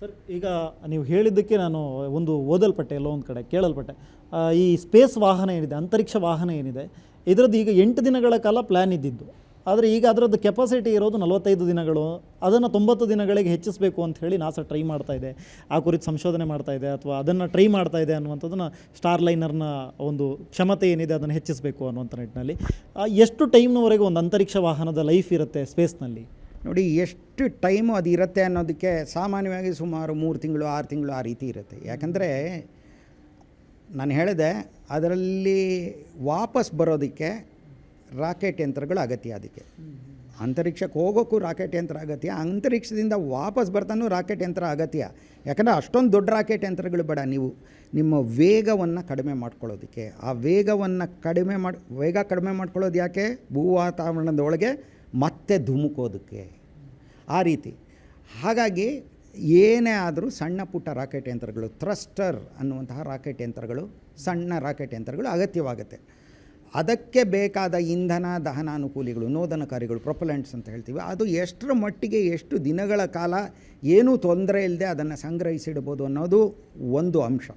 Sir, ಈಗ ನೀವು ಹೇಳಿದ್ದಕ್ಕೆ ನಾನು ಒಂದು ಓದಲ್ಪಟ್ಟೆ, ಎಲ್ಲೋ ಒಂದು ಕಡೆ ಕೇಳಲ್ಪಟ್ಟೆ. ಈ ಸ್ಪೇಸ್ ವಾಹನ ಏನಿದೆ, ಅಂತರಿಕ್ಷ ವಾಹನ ಏನಿದೆ, ಇದರದ್ದು ಈಗ ಎಂಟು ದಿನಗಳ ಕಾಲ ಪ್ಲ್ಯಾನ್ ಇದ್ದಿದ್ದು. ಆದರೆ ಈಗ ಅದರದ್ದು ಕೆಪಾಸಿಟಿ ಇರೋದು ನಲವತ್ತೈದು ದಿನಗಳು, ಅದನ್ನು ತೊಂಬತ್ತು ದಿನಗಳಿಗೆ ಹೆಚ್ಚಿಸಬೇಕು ಅಂತ ಹೇಳಿ ನಾಸಾ ಟ್ರೈ ಮಾಡ್ತಾ ಇದೆ. ಆ ಕುರಿತು ಸಂಶೋಧನೆ ಮಾಡ್ತಾ ಇದೆ, ಅಥವಾ ಅದನ್ನು ಟ್ರೈ ಮಾಡ್ತಾ ಇದೆ ಅನ್ನುವಂಥದ್ದನ್ನು ಸ್ಟಾರ್ ಲೈನರ್ನ ಒಂದು ಕ್ಷಮತೆ ಏನಿದೆ ಅದನ್ನು ಹೆಚ್ಚಿಸಬೇಕು ಅನ್ನುವಂಥ ನಿಟ್ಟಿನಲ್ಲಿ. ಎಷ್ಟು ಟೈಮ್ನವರೆಗೆ ಒಂದು ಅಂತರಿಕ್ಷ ವಾಹನದ ಲೈಫ್ ಇರುತ್ತೆ ಸ್ಪೇಸ್ನಲ್ಲಿ? ನೋಡಿ, ಎಷ್ಟು ಟೈಮು ಅದು ಇರುತ್ತೆ ಅನ್ನೋದಕ್ಕೆ ಸಾಮಾನ್ಯವಾಗಿ ಸುಮಾರು ಮೂರು ತಿಂಗಳು, ಆರು ತಿಂಗಳು ಆ ರೀತಿ ಇರುತ್ತೆ. ಯಾಕಂದರೆ ನಾನು ಹೇಳಿದೆ, ಅದರಲ್ಲಿ ವಾಪಸ್ ಬರೋದಕ್ಕೆ ರಾಕೆಟ್ ಯಂತ್ರಗಳು ಅಗತ್ಯ ಅದಕ್ಕೆ. ಅಂತರಿಕ್ಷಕ್ಕೆ ಹೋಗೋಕ್ಕೂ ರಾಕೆಟ್ ಯಂತ್ರ ಅಗತ್ಯ, ಅಂತರಿಕ್ಷದಿಂದ ವಾಪಸ್ ಬರ್ತಾನೂ ರಾಕೆಟ್ ಯಂತ್ರ ಅಗತ್ಯ. ಯಾಕಂದರೆ ಅಷ್ಟೊಂದು ದೊಡ್ಡ ರಾಕೆಟ್ ಯಂತ್ರಗಳು ಬೇಡ ನೀವು. ನಿಮ್ಮ ವೇಗವನ್ನು ಕಡಿಮೆ ಮಾಡ್ಕೊಳ್ಳೋದಕ್ಕೆ. ಆ ವೇಗವನ್ನು ಕಡಿಮೆ ಮಾಡಿ, ವೇಗ ಕಡಿಮೆ ಮಾಡ್ಕೊಳ್ಳೋದು ಯಾಕೆ? ಭೂ ವಾತಾವರಣದ ಒಳಗೆ ಮತ್ತೆ ಧುಮುಕೋದಕ್ಕೆ. ಆ ರೀತಿ. ಹಾಗಾಗಿ ಏನೇ ಆದರೂ ಸಣ್ಣ ಪುಟ್ಟ ರಾಕೆಟ್ ಯಂತ್ರಗಳು, ಥ್ರಸ್ಟರ್ ಅನ್ನುವಂತಹ ರಾಕೆಟ್ ಯಂತ್ರಗಳು, ಸಣ್ಣ ರಾಕೆಟ್ ಯಂತ್ರಗಳು ಅಗತ್ಯವಾಗುತ್ತೆ. ಅದಕ್ಕೆ ಬೇಕಾದ ಇಂಧನ ದಹನಾನುಕೂಲಿಗಳು ನೋದನಕಾರಿಗಳು, ಪ್ರೊಪಲೆಂಟ್ಸ್ ಅಂತ ಹೇಳ್ತೀವಿ. ಅದು ಎಷ್ಟರ ಮಟ್ಟಿಗೆ ಎಷ್ಟು ದಿನಗಳ ಕಾಲ ಏನೂ ತೊಂದರೆ ಇಲ್ಲದೆ ಅದನ್ನು ಸಂಗ್ರಹಿಸಿಡ್ಬೋದು ಅನ್ನೋದು ಒಂದು ಅಂಶ.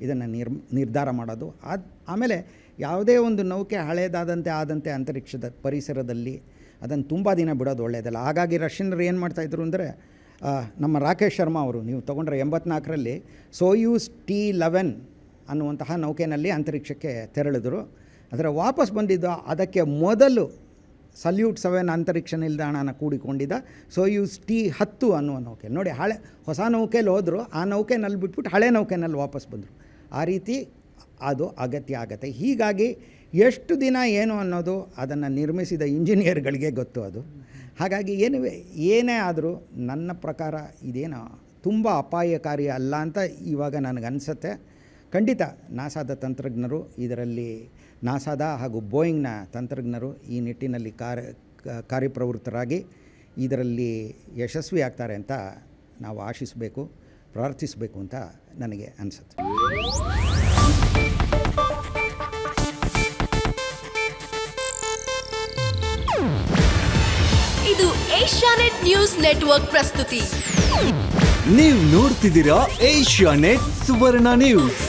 ಇದನ್ನು ನಿರ್ ನಿರ್ಧಾರ ಮಾಡೋದು. ಅದು ಆಮೇಲೆ ಯಾವುದೇ ಒಂದು ನೌಕೆ ಹಳೇದಾದಂತೆ, ಆದಂತೆ ಅಂತರಿಕ್ಷದ ಪರಿಸರದಲ್ಲಿ ಅದನ್ನು ತುಂಬ ದಿನ ಬಿಡೋದು ಒಳ್ಳೆಯದಲ್ಲ ಹಾಗಾಗಿ ರಷ್ಯನ್ರು ಏನು ಮಾಡ್ತಾಯಿದ್ರು ಅಂದರೆ ನಮ್ಮ ರಾಕೇಶ್ ಶರ್ಮಾ ಅವರು, ನೀವು ತೊಗೊಂಡ್ರೆ ಎಂಬತ್ನಾಲ್ಕರಲ್ಲಿ ಸೋಯೂಸ್ ಟಿ ಲೆವೆನ್ ಅನ್ನುವಂತಹ ನೌಕೆನಲ್ಲಿ ಅಂತರಿಕ್ಷಕ್ಕೆ ತೆರಳಿದ್ರು. ಅದರ ವಾಪಸ್ ಬಂದಿದ್ದು, ಅದಕ್ಕೆ ಮೊದಲು ಸಲ್ಯೂಟ್ ಸೆವೆನ್ ಅಂತರಿಕ್ಷ ನಿಲ್ದಾಣನ ಕೂಡಿಕೊಂಡಿದ್ದ ಸೋಯೂಸ್ ಟಿ ಹತ್ತು ಅನ್ನುವ ನೌಕೆ. ನೋಡಿ, ಹಳೆ, ಹೊಸ ನೌಕೆಯಲ್ಲಿ ಹೋದರು, ಆ ನೌಕೆನಲ್ಲಿ ಬಿಟ್ಬಿಟ್ಟು ಹಳೆ ನೌಕೆನಲ್ಲಿ ವಾಪಸ್ ಬಂದರು. ಆ ರೀತಿ ಅದು ಅಗತ್ಯ ಆಗತ್ತೆ. ಹೀಗಾಗಿ ಎಷ್ಟು ದಿನ ಏನು ಅನ್ನೋದು ಅದನ್ನು ನಿರ್ಮಿಸಿದ ಇಂಜಿನಿಯರ್ಗಳಿಗೆ ಗೊತ್ತು ಅದು. ಹಾಗಾಗಿ ಏನು ಏನೇ ಆದರೂ ನನ್ನ ಪ್ರಕಾರ ಇದೇನು ತುಂಬ ಅಪಾಯಕಾರಿ ಅಲ್ಲ ಅಂತ ಇವಾಗ ನನಗನ್ಸುತ್ತೆ ಖಂಡಿತ ನಾಸಾದ ತಂತ್ರಜ್ಞರು ಇದರಲ್ಲಿ, ನಾಸಾದ ಹಾಗೂ ಬೋಯಿಂಗ್ನ ತಂತ್ರಜ್ಞರು ಈ ನಿಟ್ಟಿನಲ್ಲಿ ಕಾರ್ಯ, ಕಾರ್ಯಪ್ರವೃತ್ತರಾಗಿ ಇದರಲ್ಲಿ ಯಶಸ್ವಿ ಆಗ್ತಾರೆ ಅಂತ ನಾವು ಆಶಿಸಬೇಕು. ಪ್ರಾರ್ಥಿಸಬೇಕು ಅಂತ ನನಗೆ ಅನಿಸುತ್ತೆ. ಇದು ಏಷ್ಯಾನೆಟ್ ನ್ಯೂಸ್ ನೆಟ್ವರ್ಕ್ ಪ್ರಸ್ತುತಿ. ನೀವು ನೋಡ್ತಿದ್ದೀರಾ ಏಷ್ಯಾ ನೆಟ್ ಸುವರ್ಣ ನ್ಯೂಸ್.